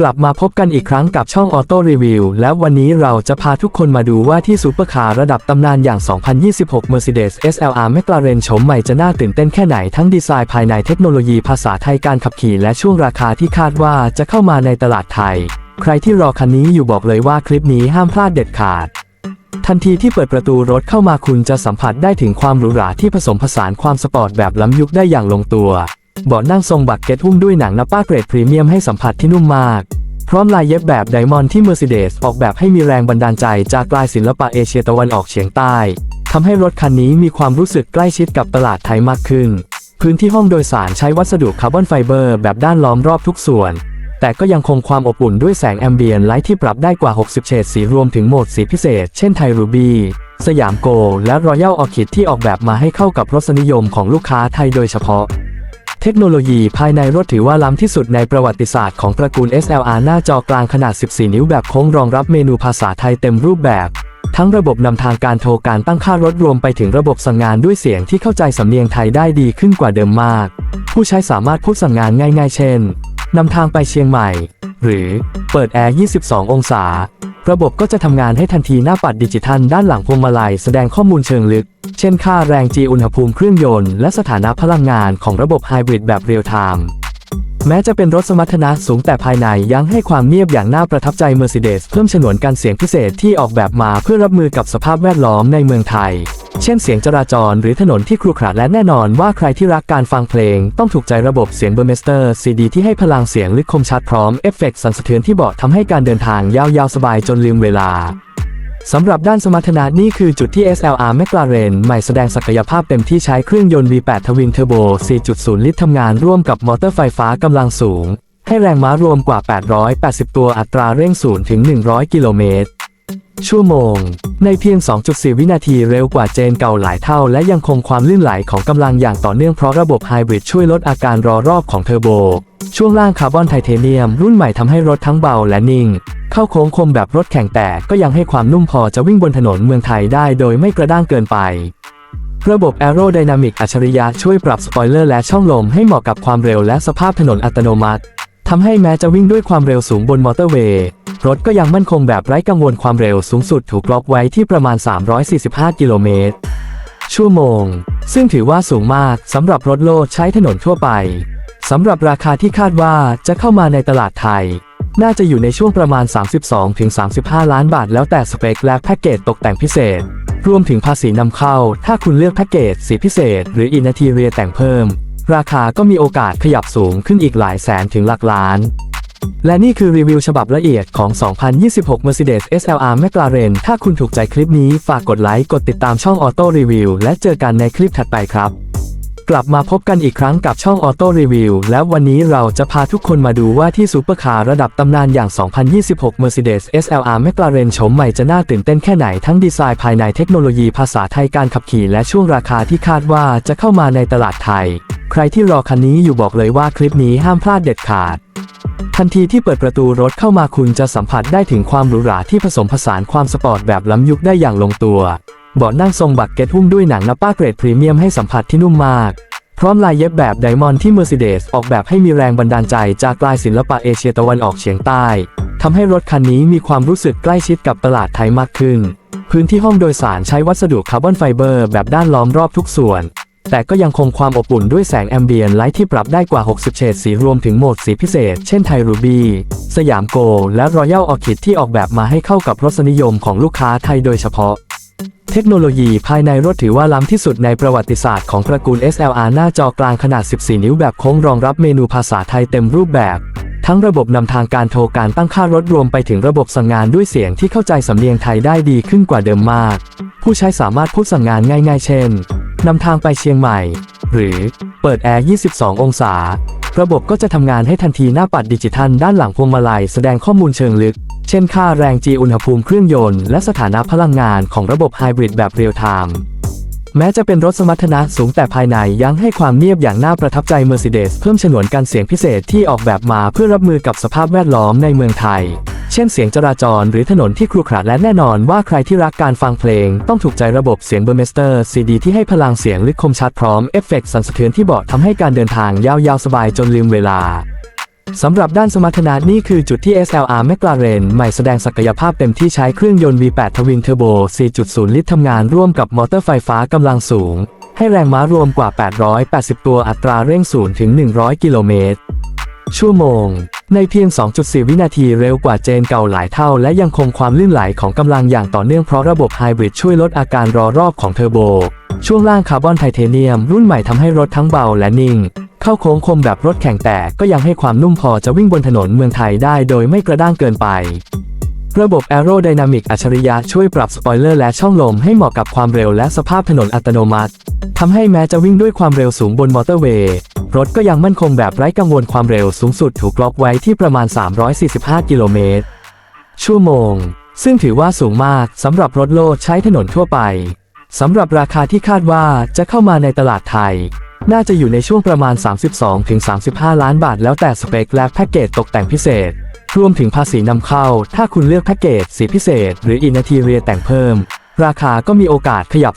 กลับมาพบกันอีกครั้งกับช่องออโต้รีวิวและวันนี้เราจะพาทุกคนมาดูว่าที่ซูเปอร์คาร์ระดับตำนานอย่าง 2026 Mercedes SLR McLaren โฉมใหม่จะน่าตื่นเต้นแค่ไหนทั้งดีไซน์ภายในเทคโนโลยีภาษาไทยการขับขี่และช่วงราคาที่คาดว่าจะเข้ามาในตลาดไทย ใครที่รอคันนี้อยู่บอกเลยว่าคลิปนี้ห้ามพลาดเด็ดขาด ทันทีที่เปิดประตูรถเข้ามาคุณจะสัมผัสได้ถึงความหรูหราที่ผสมผสานความสปอร์ตแบบล้ำยุคได้อย่างลงตัวเบาะนั่งทรงบักเก็ตหุ้มด้วยหนังนับป้าเกรดพรีเมียมให้สัมผัสที่นุ่มมาก พร้อมลายเย็บแบบไดมอนด์ที่ Mercedes ออกแบบให้มีแรงบันดาลใจจากลายศิลปะเอเชียตะวันออกเฉียงใต้ทำให้รถคันนี้มีความรู้สึกใกล้ชิดกับตลาดไทยมากขึ้น พื้นที่ห้องโดยสารใช้วัสดุคาร์บอนไฟเบอร์แบบด้านล้อมรอบทุกส่วน แต่ก็ยังคงความอบอุ่นด้วยแสงแอมเบียนไลท์ที่ปรับได้กว่า 60 เฉดสีรวมถึงโหมดสีพิเศษ เช่นไทรูบีสยามโกลและรอยัลออคิดที่ออกแบบมาให้เข้ากับรสนิยมของลูกค้าไทยโดยเฉพาะเทคโนโลยีภายในรถถือว่าล้ำที่สุดในประวัติศาสตร์ของตระกูล SLR หน้าจอกลางขนาด 14 นิ้วแบบโค้งรองรับเมนูภาษาไทยเต็มรูปแบบ ทั้งระบบนำทางการโทรการตั้งค่ารถรวมไปถึงระบบสั่งงานด้วยเสียงที่เข้าใจสำเนียงไทยได้ดีขึ้นกว่าเดิมมาก ผู้ใช้สามารถพูดสั่งงานง่าย ๆ เช่น นำทางไปเชียงใหม่ หรือเปิดแอร์ 22 องศา ระบบก็จะทำงานให้ทันทีหน้าปัดดิจิทัลด้านหลังพวงมาลัยแสดงข้อมูลเชิงลึก เช่นค่าแรง G อุณหภูมิเครื่องยนต์และสถานะพลังงานของระบบไฮบริดแบบเรียลไทม์ แม้จะเป็นรถสมรรถนะสูงแต่ภายในยังให้ความเงียบอย่างน่าประทับใจ Mercedes เพิ่มฉนวนการเสียงพิเศษที่ออกแบบมาเพื่อรับมือกับสภาพแวดล้อมในเมืองไทย เช่นเสียงจราจรหรือถนนที่ครุขระและแน่นอนว่าใครที่รักการฟังเพลง ต้องถูกใจระบบเสียงเบอร์เมสเตอร์ซีดีที่ให้พลังเสียงลึกคมชัดพร้อมเอฟเฟกต์สั่นสะเทือนที่เบาะทำให้การเดินทางยาวๆสบายจนลืมเวลา สำหรับด้านสมรรถนะนี่คือจุดที่ SLR McLaren ใหม่แสดงศักยภาพเต็มที่ใช้เครื่องยนต์ V8 ทวินเทอร์โบ 4.0 ลิตรทำงานร่วมกับมอเตอร์ไฟฟ้ากำลังสูง ให้แรงม้ารวมกว่า 880 ตัวอัตราเร่ง0ถึง 100 กิโลเมตร ชั่วโมง ในเพียง 2.4 วินาทีเร็วกว่าเจนเก่าหลายเท่า และยังคงความลื่นไหลของกำลังอย่างต่อเนื่องเพราะระบบไฮบริดช่วยลดอาการรอรอบของเทอร์โบ ช่วงล่างคาร์บอนไทเทเนียม รุ่นใหม่ทำให้รถทั้งเบาและนิ่ง เข้าโค้งคมแบบรถแข่งแต่ก็ยังให้ความนุ่มพอจะวิ่งบนถนนเมืองไทยได้โดยไม่กระด้างเกินไประบบ Aerodynamic อัจฉริยะช่วยปรับสปอยเลอร์และช่องลมให้เหมาะกับความเร็วและสภาพถนนอัตโนมัติทำให้แม้จะวิ่งด้วยความเร็วสูงบนมอเตอร์เวย์ รถก็ยังมั่นคงแบบไร้กังวลความเร็วสูงสุดถูกล็อกไว้ที่ประมาณ 345 กิโลเมตรชั่วโมง ซึ่งถือว่าสูงมากสำหรับรถโลดใช้ถนนทั่วไปสำหรับราคาที่คาดว่าจะเข้ามาในตลาดไทย น่าจะอยู่ในช่วงประมาณ 32-35 ล้านบาท แล้วแต่สเปคและแพ็กเกจตกแต่งพิเศษ รวมถึงภาษีนำเข้า ถ้าคุณเลือกแพ็กเกจสีพิเศษ หรืออินทีเรียแต่งเพิ่ม ราคาก็มีโอกาสขยับสูงขึ้นอีกหลายแสนถึงหลักล้าน และนี่คือรีวิวฉบับละเอียดของ 2026 Mercedes SLR McLaren ถ้าคุณถูกใจคลิปนี้ฝากกดไลค์ กดติดตามช่องออโต้รีวิวและเจอกันในคลิปถัดไปครับ กลับมาพบกันอีกครั้งกับช่องออโต้รีวิวและวันนี้เราจะพาทุกคนมาดูว่าที่ซูเปอร์คาร์ระดับตำนานอย่าง 2026 Mercedes SLR McLaren โฉมใหม่จะน่าตื่นเต้นแค่ไหนทั้งดีไซน์ภายในเทคโนโลยีภาษาไทยการขับขี่และช่วงราคาที่คาดว่าจะเข้ามาในตลาดไทย ใครที่รอคันนี้อยู่บอกเลยว่าคลิปนี้ห้ามพลาดเด็ดขาด ทันทีที่เปิดประตูรถเข้ามาคุณจะสัมผัสได้ถึงความหรูหราที่ผสมผสานความสปอร์ตแบบล้ำยุคได้อย่างลงตัวเบาะนั่งทรงบักเก็ตหุ้มด้วยหนังนับป้าเกรดพรีเมียมให้สัมผัสที่นุ่มมาก พร้อมลายเย็บแบบไดมอนด์ที่ Mercedes ออกแบบให้มีแรงบันดาลใจจากลายศิลปะเอเชียตะวันออกเฉียงใต้ทำให้รถคันนี้มีความรู้สึกใกล้ชิดกับตลาดไทยมากขึ้น พื้นที่ห้องโดยสารใช้วัสดุคาร์บอนไฟเบอร์แบบด้านล้อมรอบทุกส่วน แต่ก็ยังคงความอบอุ่นด้วยแสงแอมเบียนไลท์ที่ปรับได้กว่า 60 เฉดสีรวมถึงโหมดสีพิเศษ เช่นไทรูบีสยามโกลและรอยัลออคิดที่ออกแบบมาให้เข้ากับรสนิยมของลูกค้าไทยโดยเฉพาะเทคโนโลยีภายในรถถือว่าล้ำที่สุดในประวัติศาสตร์ของตระกูล SLR หน้าจอกลางขนาด 14 นิ้วแบบโค้งรองรับเมนูภาษาไทยเต็มรูปแบบ ทั้งระบบนำทางการโทรการตั้งค่ารถรวมไปถึงระบบสั่งงานด้วยเสียงที่เข้าใจสำเนียงไทยได้ดีขึ้นกว่าเดิมมาก ผู้ใช้สามารถพูดสั่งงานง่าย ๆ เช่น นำทางไปเชียงใหม่ หรือเปิดแอร์ 22 องศา ระบบก็จะทำงานให้ทันทีหน้าปัดดิจิทัลด้านหลังพวงมาลัยแสดงข้อมูลเชิงลึก เช่นค่าแรง G อุณหภูมิเครื่องยนต์และสถานะพลังงานของระบบไฮบริดแบบเรียลไทม์แม้จะเป็นรถสมรรถนะสูงแต่ภายในยังให้ความเงียบอย่างน่าประทับใจ Mercedes เพิ่มฉนวนการเสียงพิเศษที่ออกแบบมาเพื่อรับมือกับสภาพแวดล้อมในเมืองไทย เช่นเสียงจราจรหรือถนนที่ครุขระและแน่นอนว่าใครที่รักการฟังเพลง ต้องถูกใจระบบเสียงเบอร์เมสเตอร์ซีดีที่ให้พลังเสียงลึกคมชัดพร้อมเอฟเฟกต์สั่นสะเทือนที่เบาะทำให้การเดินทางยาวๆสบายจนลืมเวลาสำหรับด้านสมรรถนะนี่คือจุดที่ SLR McLaren ใหม่แสดงศักยภาพเต็มที่ใช้เครื่องยนต์ V8 ทวินเทอร์โบ4.0 ลิตรทำงานร่วมกับมอเตอร์ไฟฟ้ากำลังสูง ให้แรงม้ารวมกว่า 880 ตัวอัตราเร่ง0ถึง 100 กิโลเมตรชั่วโมง ในเพียง 2.4 วินาทีเร็วกว่าเจนเก่าหลายเท่า และยังคงความลื่นไหลของกำลังอย่างต่อเนื่องเพราะระบบไฮบริดช่วยลดอาการรอรอบของเทอร์โบ ช่วงล่างคาร์บอนไทเทเนียม รุ่นใหม่ทำให้รถทั้งเบาและนิ่ง เข้าโค้งคมแบบรถแข่งแต่ก็ยังให้ความนุ่มพอจะวิ่งบนถนนเมืองไทยได้โดยไม่กระด้างเกินไประบบ Aerodynamic อัจฉริยะช่วยปรับสปอยเลอร์และช่องลมให้เหมาะกับความเร็วและสภาพถนนอัตโนมัติ ทำให้แม้จะวิ่งด้วยความเร็วสูงบนมอเตอร์เวย์ รถก็ยังมั่นคงแบบไร้กังวลความเร็วสูงสุดถูกล็อกไว้ที่ประมาณ 345 กิโลเมตร ชั่วโมง ซึ่งถือว่าสูงมากสำหรับรถโลดใช้ถนนทั่วไปสำหรับราคาที่คาดว่าจะเข้ามาในตลาดไทย น่าจะอยู่ในช่วงประมาณ 32-35 ล้านบาท แล้วแต่สเปคและแพ็กเกจตกแต่งพิเศษ รวมถึงภาษีนำเข้า ถ้าคุณเลือกแพ็กเกจสีพิเศษ หรืออินเทเรียแต่งเพิ่ม ราคาก็มีโอกาสขยับ